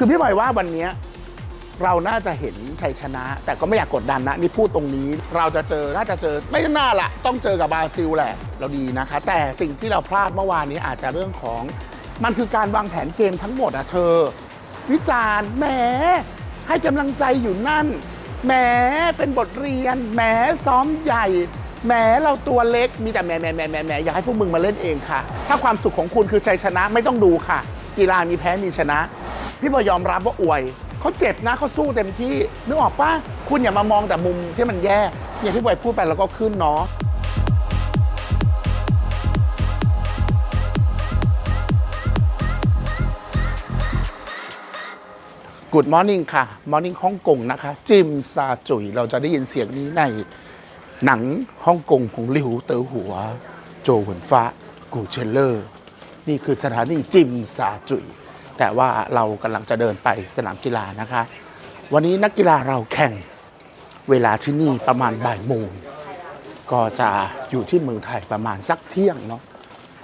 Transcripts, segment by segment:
คือพี่บอยว่าวันนี้เราน่าจะเห็นชัยชนะ แต่ก็ไม่อยากกดดันนะ นี่พูดตรงนี้ เราจะเจอน่าจะเจอไม่น่าละต้องเจอกับบราซิลแหละเราดีนะคะ แต่สิ่งที่เราพลาดเมื่อวานนี้อาจจะเรื่องของมันคือการวางแผนเกมทั้งหมดอะเธอ วิจารณ์แหมให้กำลังใจอยู่นั่นแหมเป็นบทเรียนแหมซ้อมใหญ่แหมเราตัวเล็กมีแต่แหมแหมแหมแหมแหมอยากให้พวกมึงมาเล่นเองค่ะ ถ้าความสุขของคุณคือชัยชนะไม่ต้องดูค่ะ กีฬามีแพ้มีชนะ พี่บอยยอมรับว่าอวยเขาเจ็บนะเขาสู้เต็มที่นึกออกปะคุณอย่ามามองแต่มุมที่มันแย่อย่างที่บอยพูดไปแล้วก็ขึ้นเนาะ Good Morning ค่ะ Morning ฮ่องกงนะคะ จิมซาจุยเราจะได้ยินเสียงนี้ในหนังฮ่องกงของหลิวเตอหัว โจหวนฟ้า กูเชลเลอร์ นี่คือสถานีจิมซาจุย แต่ว่าเรากำลังจะเดินไปสนามกีฬานะคะ วันนี้นักกีฬาเราแข่งเวลาที่นี่ประมาณบ่ายโมงก็จะอยู่ที่เมืองไทยประมาณสักเที่ยงเนาะ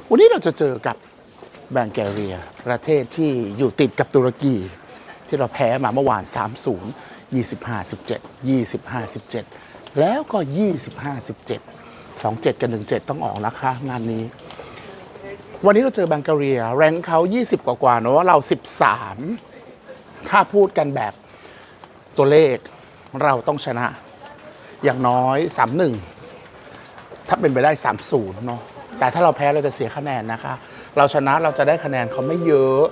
วันนี้เราจะเจอกับแบงแกเรีย ประเทศที่อยู่ติดกับตุรกี ที่เราแพ้มาเมื่อวาน 3-0 25 17 25 17 แล้วก็ 25 17 27 กับ 17 ต้องออกนะคะงานนี้ วันนี้เราเจอแบงการีย แรงเขา 20 กว่ากว่าเนอะเรา 13 ถ้าพูดกันแบบตัวเลขเราต้องชนะ อย่างน้อย 3-1 ถ้าเป็นไปได้ 3-0 เนาะแต่ถ้าเราแพ้เราจะเสียคะแนนนะคะ เราชนะเราจะได้คะแนนเขาไม่เยอะ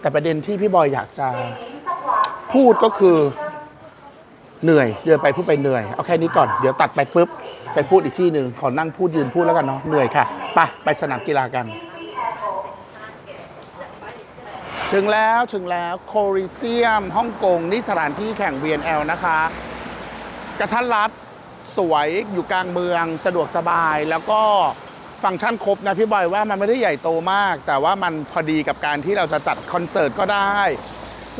แต่ประเด็นที่พี่บอยอยากจะพูดก็คือเหนื่อยเดินไปพูดไปเหนื่อยเอาแค่นี้ก่อนเดี๋ยวตัดไปปุ๊บไปพูดอีกที่หนึ่งขอนั่งพูดยืนพูดแล้วกันเนาะเหนื่อยค่ะไปไปสนามกีฬากัน ถึงแล้วถึงแล้วโคริเซียมฮ่องกงนี่สถานที่แข่ง VNL นะคะ กระทัดรัดสวยอยู่กลางเมืองสะดวกสบายแล้วก็ฟังก์ชันครบนะพี่บอยว่ามันไม่ได้ใหญ่โตมาก แต่ว่ามันพอดีกับการที่เราจะจัดคอนเสิร์ตก็ได้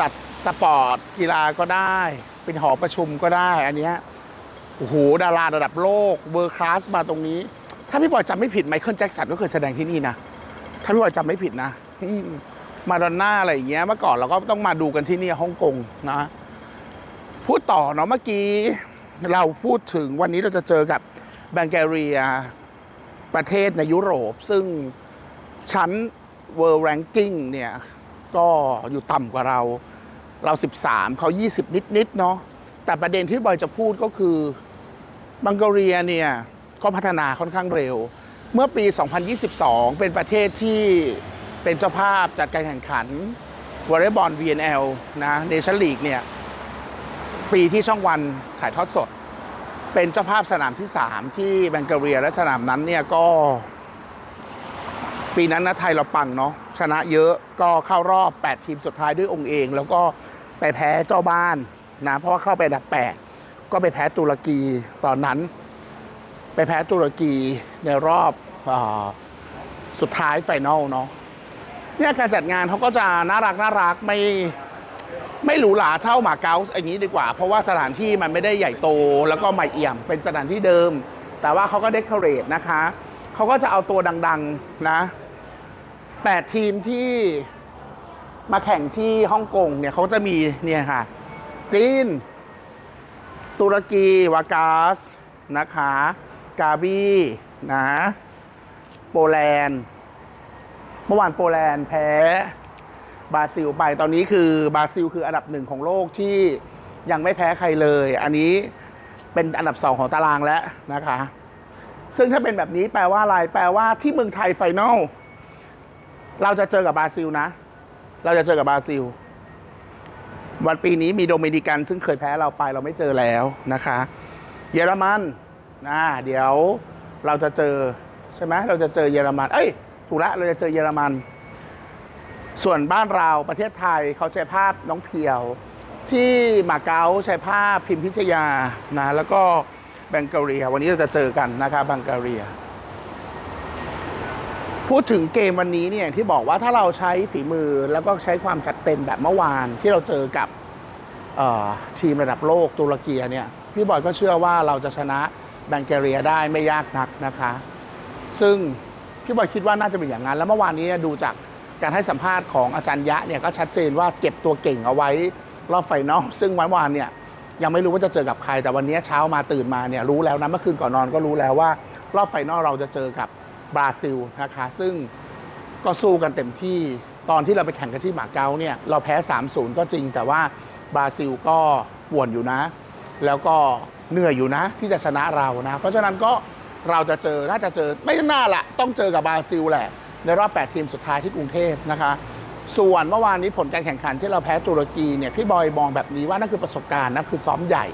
จัดสปอร์ตกีฬาก็ได้ เป็นหอประชุมก็ได้ อันนี้โอ้โหดาราระดับโลกเวอร์คลาสมาตรงนี้ ถ้าพี่บอยจำไม่ผิดไมเคิลแจ็คสันก็เคยแสดงที่นี่นะ ถ้าพี่บอยจำไม่ผิดนะ มาดอนน่าอะไรอย่างเงี้ยเมื่อก่อนเราก็ต้องมาดูกันที่นี่ฮ่องกงนะ พูดต่อเนาะเมื่อกี้ เราพูดถึงวันนี้เราจะเจอกับแบงการีย ประเทศในยุโรป ซึ่งชั้น World Ranking เนี่ย ก็อยู่ต่ำกว่าเรา เรา 13 เขา 20 นิดๆเนาะแต่ประเด็นที่บอยจะพูดก็คือบังการียเนี่ย ก็พัฒนาค่อนข้างเร็ว เมื่อปี 2022 เป็นประเทศที่ เป็นเจ้าภาพจัดการแข่งขันวอลเลย์บอล VNL นะเนชั่นลีกเนี่ยปีที่ช่องวันถ่ายทอดสด เป็นเจ้าภาพสนามที่ 3 ที่แบงการียและสนามนั้นเนี่ยก็ปีนั้นนะไทยเราปังเนาะชนะเยอะก็เข้ารอบ 8 ทีมสุดท้ายด้วยองค์เอง แล้วก็ไปแพ้เจ้าบ้านนะเพราะว่าเข้าไปอันดับ 8 ก็ไปแพ้ตุรกีตอนนั้น ไปแพ้ตุรกีในรอบอสุดท้ายไฟนอลเนาะ เนี่ยการจัดงานเขาก็จะน่ารักน่ารักไม่ไม่หรูหราเท่าหมาเก๊าส์อย่างนี้ดีกว่า เพราะว่าสถานที่มันไม่ได้ใหญ่โตแล้วก็ใหม่เอี่ยม เป็นสถานที่เดิม แต่ว่าเขาก็เดคอเรทนะคะเขาก็จะเอาตัวดังๆนะแปดทีมที่มาแข่งที่ฮ่องกงเนี่ยเขาจะมีเนี่ยค่ะ จีน ตุรกี วากาสนะคะ กาบีนะ โปแลนด์ มื่อวานโปแลนด์แพ้บราซิลไปตอนนี้คือบราซิลคืออันดับหนึ่งของโลกที่ยังไม่แพ้ใครเลย อันนี้เป็นอันดับสองของตารางแล้วนะคะ ซึ่งถ้าเป็นแบบนี้แปลว่าอะไร แปลว่าที่เมืองไทยไฟนอลเราจะเจอกับบราซิลนะ เราจะเจอกับบราซิล วันปีนี้มีโดมินิกัน ซึ่งเคยแพ้เราไปเราไม่เจอแล้วนะคะ เยอรมันนะเดี๋ยวเราจะเจอใช่ไหมเราจะเจอเยอรมัน เอ้ย ถูกล้วเราจะเจอเยอรมัน ส่วนบ้านเราประเทศไทยเขาใช้ภาพน้องเพียว ที่มาเก๊าใช้ภาพพิมพิชยานะแล้วก็แบงการียวันนี้เราจะเจอกันนะคะบังการียพูดถึงเกมวันนี้เนี่ยที่บอกว่าถ้าเราใช้ฝีมือแล้วก็ใช้ความจัดเต็มแบบเมื่อวานที่เราเจอกับทีมระดับโลกตุรกีเนี่ยพี่บอยก็เชื่อว่าเราจะชนะแบงการียได้ไม่ยากนักนะคะ ซึ่ง พี่บอยคิดว่าน่าจะเป็นอย่างนั้น แล้วเมื่อวานนี้ดูจากการให้สัมภาษณ์ของอาจารย์ยะเนี่ยก็ชัดเจนว่าเก็บตัวเก่งเอาไว้รอบไฟนอลซึ่งวันวานเนี่ยยังไม่รู้ว่าจะเจอกับใคร แต่วันนี้เช้ามาตื่นมาเนี่ยรู้แล้วนะเมื่อคืนก่อนนอนก็รู้แล้วว่ารอบไฟนอลเราจะเจอกับบราซิลนะคะซึ่งก็สู้กันเต็มที่ตอนที่เราไปแข่งกันที่หมาเก๊าเนี่ยเราแพ้ 3-0 ก็จริง แต่ว่าบราซิลก็ป่วนอยู่นะ แล้วก็เหนื่อยอยู่นะที่จะชนะเรานะ เพราะฉะนั้นก็ เราจะเจอน่าจะเจอไม่น่าละต้องเจอกับบราซิลแหละ ในรอบ 8 ทีมสุดท้ายที่กรุงเทพนะคะ ส่วนเมื่อวานนี้ผลการแข่งขันที่เราแพ้ตุรกีเนี่ยพี่บอยมองแบบนี้ว่านั่นคือประสบการณ์นะคือซ้อมใหญ่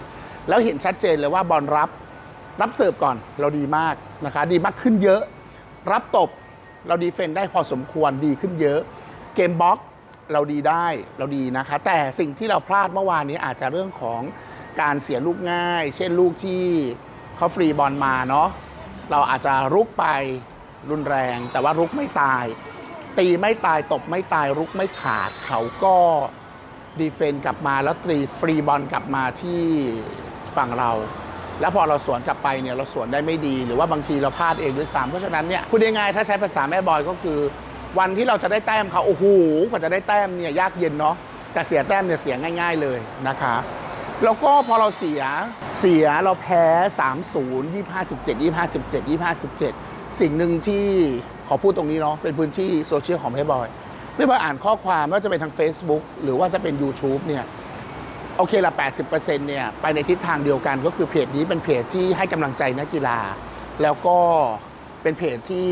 แล้วเห็นชัดเจนเลยว่าบอลรับรับเสิร์ฟก่อนเราดีมากนะคะ ดีมากขึ้นเยอะ รับตบเราดีเฟนได้พอสมควรดีขึ้นเยอะ เกมบล็อกเราดีได้เราดีนะคะ แต่สิ่งที่เราพลาดเมื่อวานนี้อาจจะเรื่องของการเสียลูกง่าย เช่นลูกที่เขาฟรีบอลมาเนาะ เราอาจจะรุกไปรุนแรง แต่ว่ารุกไม่ตาย ตีไม่ตายตบไม่ตายรุกไม่ขาดเขาก็ดีเฟนกลับมาแล้วตีฟรีบอลกลับมาที่ฝั่งเรา แล้วพอเราสวนกลับไปเนี่ยเราสวนได้ไม่ดี หรือว่าบางทีเราพลาดเองด้วยซ้ำเพราะฉะนั้นเนี่ยพูดง่ายๆถ้าใช้ภาษาแม่บอยก็คือ วันที่เราจะได้แต้มเขาโอ้โหกว่าจะได้แต้มเนี่ยยากเย็นเนาะแต่เสียแต้มเนี่ยเสียง่าย ๆเลยนะคะ แล้วก็พอเราเสียเสียเราแพ้ 3 0 25 17 25 17 25 17 สิ่งหนึ่งที่ขอพูดตรงนี้เนาะเป็นพื้นที่โซเชียลของแม่บอยแม่บอยอ่านข้อความไม่ว่าจะเป็นทาง Facebook หรือว่าจะเป็น YouTube เนี่ยโอเคละ 80%เนี่ยไปในทิศทางเดียวกันก็คือเพจนี้เป็นเพจที่ให้กำลังใจนักกีฬา แล้วก็เป็นเพจที่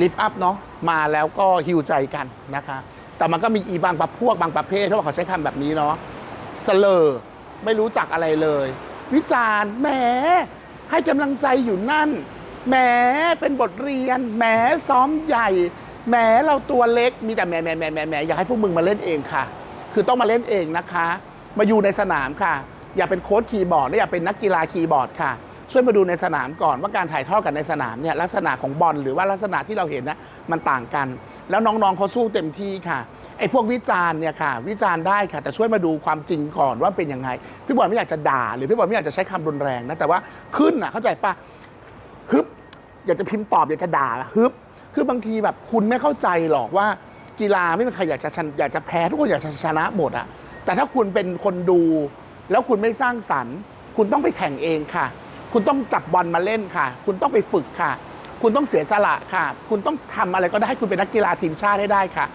ลิฟต์อัพเนาะมาแล้วก็ฮิวใจกันนะคะ แต่มันก็มีอีบางประพวกบางประเภทเพราะว่าเขาใช้คำแบบนี้เนาะ สเลอไม่รู้จักอะไรเลย วิจารณ์แหมให้กำลังใจอยู่นั่นแหมเป็นบทเรียนแหมซ้อมใหญ่แหมเราตัวเล็กมีแต่แหมแหมแหมแหมแหมอยากให้พวกมึงมาเล่นเองค่ะ คือต้องมาเล่นเองนะคะ มาอยู่ในสนามค่ะ อย่าเป็นโค้ชคีย์บอร์ดและอย่าเป็นนักกีฬาคีย์บอร์ดค่ะ ช่วยมาดูในสนามก่อนว่าการถ่ายทอดกันในสนามเนี่ยลักษณะของบอลหรือว่าลักษณะที่เราเห็นนะมันต่างกัน แล้วน้องๆเขาสู้เต็มที่ค่ะ ไอ้พวกวิจารณ์เนี่ยค่ะ วิจารณ์ได้ค่ะ แต่ช่วยมาดูความจริงก่อนว่าเป็นยังไง พี่บอยไม่อยากจะด่า หรือพี่บอยไม่อยากจะใช้คำรุนแรงนะ แต่ว่าขึ้นอะเข้าใจปะฮึบอยากจะพิมพ์ตอบอยากจะด่าฮึบคือบางทีแบบคุณไม่เข้าใจหรอกว่ากีฬาไม่มีใครอยากจะชนะอยากจะแพ้ทุกคนอยากจะชนะหมดอะแต่ถ้าคุณเป็นคนดู แล้วคุณไม่สร้างสรรค์ คุณต้องไปแข่งเองค่ะ คุณต้องจับบอลมาเล่นค่ะ คุณต้องไปฝึกค่ะ คุณต้องเสียสละค่ะ คุณต้องทำอะไรก็ได้ให้คุณเป็นนักกีฬาทีมชาติให้ได้ค่ะ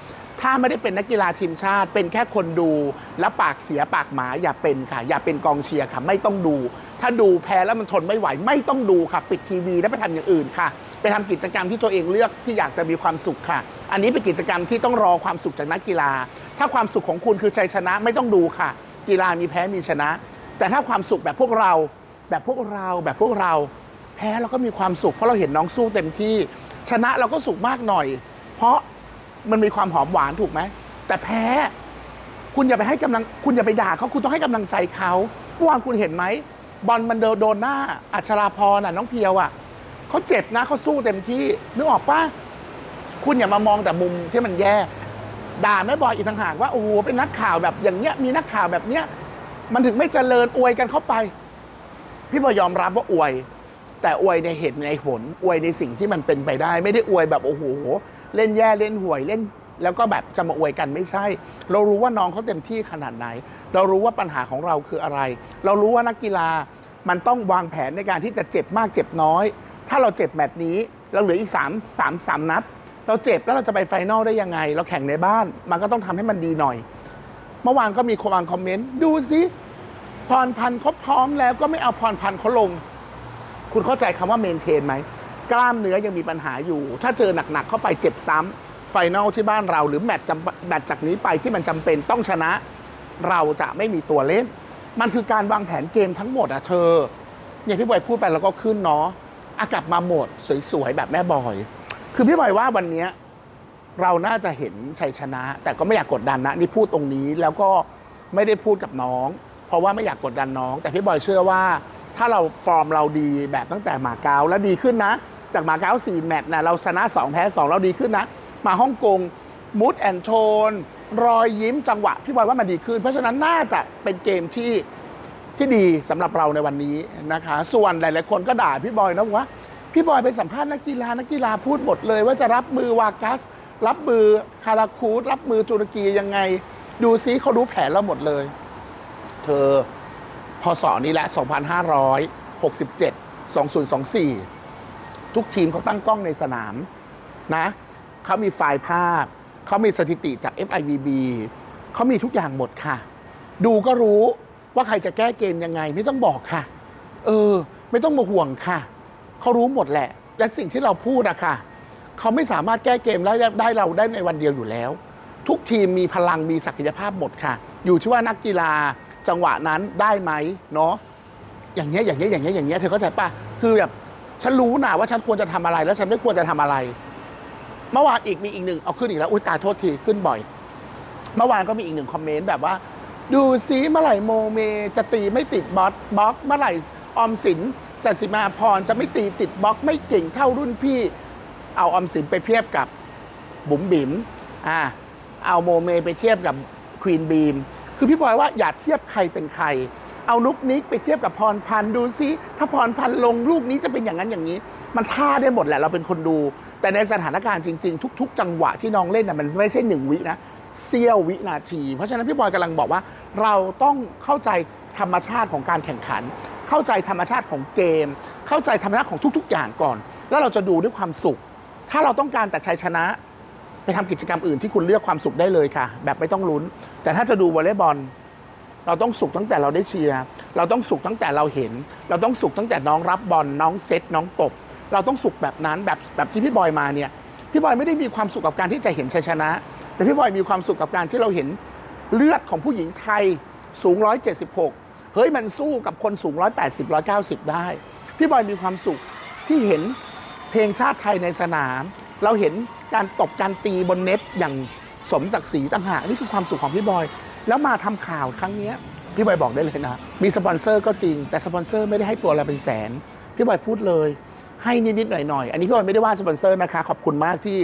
ถ้าไม่ได้เป็นนักกีฬาทีมชาติ เป็นแค่คนดู แล้วปากเสียปากหมาอย่าเป็นค่ะ อย่าเป็นกองเชียร์ค่ะ ไม่ต้องดู ถ้าดูแพ้แล้วมันทนไม่ไหว ไม่ต้องดูค่ะ ปิดทีวีแล้วไปทำอย่างอื่นค่ะ ไปทำกิจกรรมที่ตัวเองเลือกที่อยากจะมีความสุขค่ะ อันนี้เป็นกิจกรรมที่ต้องรอความสุขจากนักกีฬา ถ้าความสุขของคุณคือชัยชนะไม่ต้องดูค่ะ กีฬามีแพ้มีชนะ แต่ถ้าความสุขแบบพวกเรา แบบพวกเราแบบพวกเรา แพ้เราก็มีความสุขเพราะเราเห็นน้องสู้เต็มที่ ชนะเราก็สุขมากหน่อย เพราะ มันมีความหอมหวานถูกไหม แต่แพ้ คุณอย่าไปให้กำลัง คุณอย่าไปด่าเขาคุณต้องให้กำลังใจเขาเมื่อวานคุณเห็นไหม บอลมันเดินโดนหน้า อัชราพรน่ะน้องเพียวอะเขาเจ็บนะเขาสู้เต็มที่นึกออกปะคุณอย่ามามองแต่มุมที่มันแย่ ด่าแม่บอยอีกต่างหากว่าโอ้โหเป็นนักข่าวแบบอย่างเงี้ยมีนักข่าวแบบเนี้ยมันถึงไม่เจริญอวยกันเข้าไป พี่บอยยอมรับว่าอวย แต่อวยในเหตุในผลอวยในสิ่งที่มันเป็นไปได้ ไม่ได้อวยแบบโอ้โห เล่นแย่เล่นห่วยเล่น แล้วก็แบบจะมาอวยกันไม่ใช่ เรารู้ว่าน้องเขาเต็มที่ขนาดไหน เรารู้ว่าปัญหาของเราคืออะไร เรารู้ว่านักกีฬามันต้องวางแผนในการที่จะเจ็บมากเจ็บน้อย ถ้าเราเจ็บแมตช์นี้ เราเหลืออีก3 3 3นัด เราเจ็บแล้วเราจะไปไฟนอลได้ยังไง เราแข่งในบ้าน มันก็ต้องทำให้มันดีหน่อย เมื่อวานก็มีคนวางคอมเมนต์ดูสิพรพันธ์เขาพร้อมแล้วก็ไม่เอาพรพันธ์เขาลง คุณเข้าใจคำว่าเมนเทนไหม กล้ามเนื้อยังมีปัญหาอยู่ ถ้าเจอหนักๆเข้าไปเจ็บซ้ำไฟนอลที่บ้านเรา หรือแมตช์จำแมตช์จากนี้ไปที่มันจำเป็นต้องชนะ เราจะไม่มีตัวเล่น มันคือการวางแผนเกมทั้งหมดอะเธอเนี่ยพี่บอยพูดไปแล้วก็ขึ้นเนาะอากลับมาหมดสวยๆแบบแม่บอย คือพี่บอยว่าวันเนี้ยเราน่าจะเห็นชัยชนะ แต่ก็ไม่อยากกดดันนะนี่พูดตรงนี้แล้วก็ไม่ได้พูดกับน้อง เพราะว่าไม่อยากกดดันน้อง แต่พี่บอยเชื่อว่า ถ้าเราฟอร์มเราดีแบบตั้งแต่หมาเก๊าแล้วดีขึ้นนะ จากมาเก๊า4แมตช์นะเราชนะ 2 แพ้ 2 เราดีขึ้นนะ มาฮ่องกงมูดแอนโทนรอยยิ้มจังหวะ พี่บอยว่ามันดีขึ้น เพราะฉะนั้นน่าจะเป็นเกมที่ที่ดีสำหรับเราในวันนี้นะคะ ส่วนหลาย ๆ คนก็ด่าพี่บอยนะว่า พี่บอยไปสัมภาษณ์นักกีฬานักกีฬาพูดหมดเลย ว่าจะรับมือวากัส รับมือคาราคูดรับมือตุรกียังไง ดูซิเขารู้แผนเราหมดเลย เธอพศนี้แหละ 2567 2024 ทุกทีมเขาตั้งกล้องในสนามนะเขามีไฟล์ภาพ เขามีสถิติจาก FIVB เขามีทุกอย่างหมดค่ะ ดูก็รู้ว่าใครจะแก้เกมยังไง ไม่ต้องบอกค่ะ เออ ไม่ต้องมาห่วงค่ะ เขารู้หมดแหละ และสิ่งที่เราพูดอะค่ะ เขาไม่สามารถแก้เกมได้ได้เราได้ในวันเดียวอยู่แล้ว ทุกทีมมีพลังมีศักยภาพหมดค่ะ อยู่ที่ว่านักกีฬาจังหวะนั้นได้ไหมเนาะอย่างเงี้ยอย่างเงี้ยอย่างเงี้ยอย่างเงี้ยเธอเข้าใจปะคือแบบ ฉันรู้นะว่าฉันควรจะทำอะไร แล้วฉันไม่ควรจะทำอะไร เมื่อวานอีกมีอีกหนึ่งเอาขึ้นอีกแล้วอุ้ยตายโทษทีขึ้นบ่อย เมื่อวานก็มีอีกหนึ่งคอมเมนต์แบบว่า ดูซิเมื่อไหร่โมเม จะตีไม่ติดบล็อกบล็อกเมื่อไหร่ออมสินสัสิมาพรจะไม่ตีติดบล็อกไม่เก่งเท่ารุ่นพี่ เอาออมสินไปเทียบกับบุ๋มบิ๋มอ่าเอาโมเมไปเทียบกับควีนบีมคือพี่บอยว่าอย่าเทียบใครเป็นใคร เอานุกนิกไปเทียบกับพรพันธ์ดูซิถ้าพรพันธ์ลงลูกนี้จะเป็นอย่างนั้นอย่างนี้ มันท่าได้หมดแหละเราเป็นคนดู แต่ในสถานการณ์จริง ๆ ทุก ๆ จังหวะที่น้องเล่นน่ะมันไม่ใช่หนึ่งวินะเสี้ยววินาที เพราะฉะนั้นพี่บอยกำลังบอกว่า เราต้องเข้าใจธรรมชาติของการแข่งขัน เข้าใจธรรมชาติของเกม เข้าใจธรรมชาติของทุก ๆ อย่างก่อน แล้วเราจะดูด้วยความสุข ถ้าเราต้องการแต่ชัยชนะ ไปทำกิจกรรมอื่นที่คุณเลือกความสุขได้เลยค่ะ แบบไม่ต้องลุ้น แต่ถ้าจะดูวอลเลย์บอล เราต้องสุขตั้งแต่เราได้เชียร์เราต้องสุขตั้งแต่เราเห็น เราต้องสุขตั้งแต่น้องรับบอลน้องเซตน้องตบ เราต้องสุขแบบนั้นแบบแบบที่พี่บอยมาเนี่ยพี่บอยไม่ได้มีความสุขกับการที่จะเห็นชัยชนะ แต่พี่บอยมีความสุขกับการที่เราเห็นเลือดของผู้หญิงไทยสูง 176 เฮ้ยมันสู้กับคนสูง 180 190 ได้ พี่บอยมีความสุขที่เห็นเพลงชาติไทยในสนาม เราเห็นการตบการตีบนเน็ตอย่างสมศักดิ์ศรีต่างหากนี่คือความสุขของพี่บอย แล้วมาทำข่าวครั้งเนี้พี่บอยบอกได้เลยนะ มีสปอนเซอร์ก็จริง แต่สปอนเซอร์ไม่ได้ให้ตัวเราเป็นแสน พี่บอยพูดเลย ให้นิดๆหน่อยๆ อันนี้พี่บอยไม่ได้ว่าสปอนเซอร์นะคะ ขอบคุณมากที่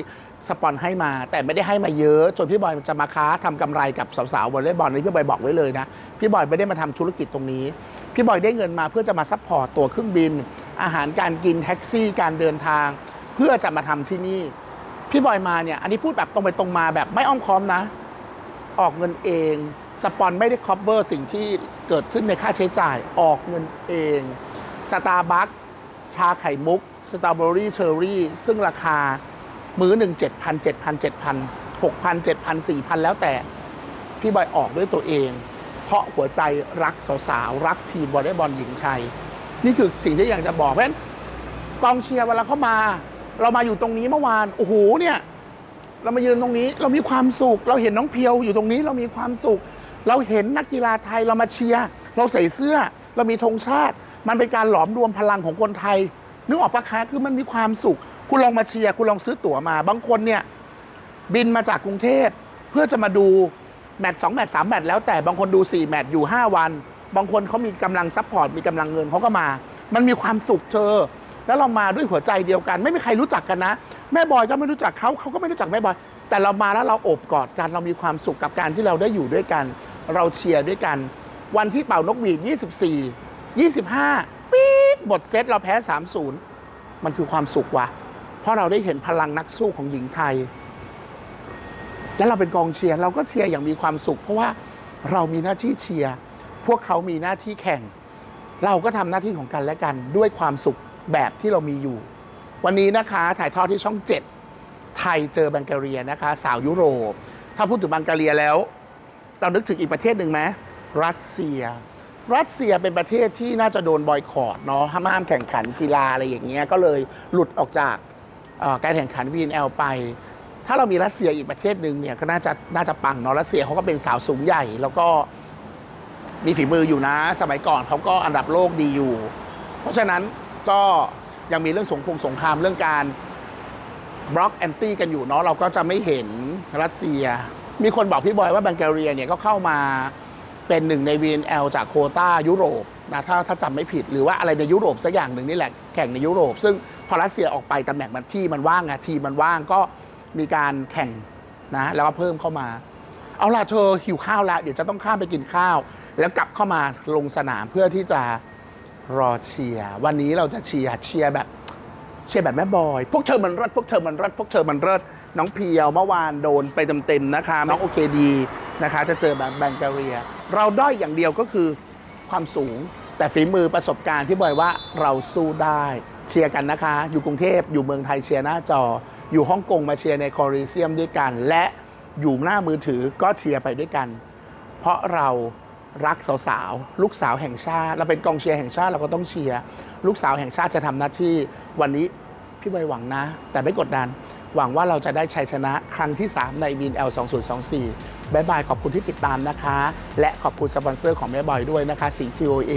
สปอนให้มา แต่ไม่ได้ให้มาเยอะ จนพี่บอยจะมาค้าทำกำไรกับสาวๆวอลเลย์บอลนี่พี่บอยบอกไว้เลยนะ พี่บอยไม่ได้มาทำธุรกิจตรงนี้ พี่บอยได้เงินมาเพื่อจะมาซัพพอร์ตตัวเครื่องบิน อาหารการกินแท็กซี่ การเดินทาง เพื่อจะมาทำที่นี่ พี่บอยมาเนี่ย อันนี้พูดแบบตรงไปตรงมาแบบไม่อ้อมค้อมนะ ออกเงินเอง สปอนไม่ได้ cover สิ่งที่เกิดขึ้นในค่าใช้จ่ายออกเงินเองสตาร์บัคชาไข่มุกสตรอเบอรี่เชอร์รี่ ซึ่งราคามื้อหนึ่งเจ็ดพันเจ็ดพันเจ็ดพันหกพันเจ็ดพันสี่พันแล้วแต่ พี่บอยออกด้วยตัวเอง เพราะหัวใจรักสาวๆ รักทีมวอลเลย์บอลหญิงไทยนี่คือสิ่งที่อยากจะบอกเพราะฉะนั้นกองเชียร์เวลาเข้ามา เรามาอยู่ตรงนี้เมื่อวาน โอ้โหเนี่ย เรามายืนตรงนี้ เรามีความสุข เราเห็นน้องเพียวอยู่ตรงนี้เรามีความสุข เราเห็นนักกีฬาไทยเรามาเชียร์เราใส่เสื้อ เรามีธงชาติ มันเป็นการหลอมรวมพลังของคนไทยนึกออกปะคะคือมันมีความสุข คุณลองมาเชียร์คุณลองซื้อตั๋วมา บางคนเนี่ยบินมาจากกรุงเทพเพื่อจะมาดูแมตช์สองแมตช์สามแมตช์แล้วแต่บางคนดูสี่แมตช์อยู่ห้าวัน บางคนเขามีกำลังซัพพอร์ตมีกำลังเงินเขาก็มา มันมีความสุขเธอ แล้วเรามาด้วยหัวใจเดียวกัน ไม่มีใครรู้จักกันนะ แม่บอยก็ไม่รู้จักเขาเขาก็ไม่รู้จักแม่บอย แต่เรามาแล้วเราโอบกอดกันเรามีความสุขกับการที่เราได้อยู่ด้วยกัน เราเชียร์ด้วยกัน วันที่เป่านกหวีด 24 25 ปี๊ดบทเซตเราแพ้ 3-0 มันคือความสุขวะเพราะเราได้เห็นพลังนักสู้ของหญิงไทย แล้วเราเป็นกองเชียร์เราก็เชียร์อย่างมีความสุข เพราะว่าเรามีหน้าที่เชียร์พวกเขามีหน้าที่แข่ง เราก็ทำหน้าที่ของกันและกันด้วยความสุขแบบที่เรามีอยู่ วันนี้นะคะถ่ายทอดที่ช่อง 7 ไทยเจอบังการียนะคะ สาวยุโรป ถ้าพูดถึงบังการียแล้ว เรานึกถึงอีกประเทศหนึ่งไหมรัสเซีย รัสเซียเป็นประเทศที่น่าจะโดนบอยคอรดเนาะห้ามห้ามแข่งขันกีฬาอะไรอย่างเงี้ยก็เลยหลุดออกจากการแข่งขัน VNL ไป ถ้าเรามีรัสเซียอีกประเทศหนึ่งเนี่ยก็น่าจะน่าจะปังเนาะรัสเซียเขาก็เป็นสาวสูงใหญ่ แล้วก็มีฝีมืออยู่นะ สมัยก่อนเขาก็อันดับโลกดีอยู่ เพราะฉะนั้นก็ ยังมีเรื่องสงครามสงครามเรื่องการบล็อกแอนตี้กันอยู่เนาะเราก็จะไม่เห็นรัสเซีย มีคนบอกพี่บอยว่าบังการียเนี่ยก็เข้ามาเป็นหนึ่งใน VNL จากโคต้ายุโรปนะถ้าถ้าจำไม่ผิดหรือว่าอะไรในยุโรปสักอย่างหนึ่งนี่แหละแข่งในยุโรป ซึ่งพอรัสเซียออกไปตำแหน่งมันที่มันว่างไงทีมันว่างก็มีการแข่งนะแล้วก็เพิ่มเข้ามา เอาล่ะเธอหิวข้าวแล้วเดี๋ยวจะต้องข้ามไปกินข้าว แล้วกลับเข้ามาลงสนามเพื่อที่จะ รอเชียร์วันนี้เราจะเชียร์เชียร์แบบเชียร์แบบแม่บอย พวกเธอมันเลิศพวกเธอมันเลิศพวกเธอมันเลิศน้องเพียวเมื่อวานโดนไปเต็มๆนะคะ น้องโอเคดีนะคะ จะเจอแบบแบงกาเรีย เราด้อยอย่างเดียวก็คือความสูงแต่ฝีมือประสบการณ์ที่บอยว่าเราสู้ได้เชียร์กันนะคะ อยู่กรุงเทพอยู่เมืองไทยเชียร์หน้าจอ อยู่ฮ่องกงมาเชียร์ในคอริเซียมด้วยกัน และอยู่หน้ามือถือก็เชียร์ไปด้วยกัน เพราะเรา รักสาวๆ ลูกสาวแห่งชาติ เราเป็นกองเชียร์แห่งชาติเราก็ต้องเชียร์ ลูกสาวแห่งชาติจะทำหน้าที่ วันนี้พี่ใบหวังนะ แต่ไม่กดดัน หวังว่าเราจะได้ชัยชนะครั้งที่ 3 ในวิน L 2024บายบายขอบคุณที่ติดตามนะคะ และขอบคุณสปอนเซอร์ของแม่บอยด้วยนะคะสี TOA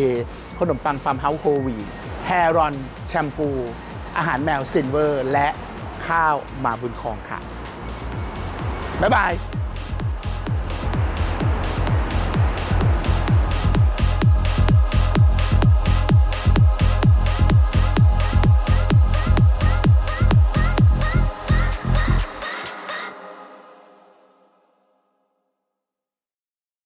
ขนมปังฟาร์มเฮาส์โควีแฮรอน แชมพู อาหารแมวซินเวอร์ และข้าวมาบุญคองค่ะบ๊ายบาย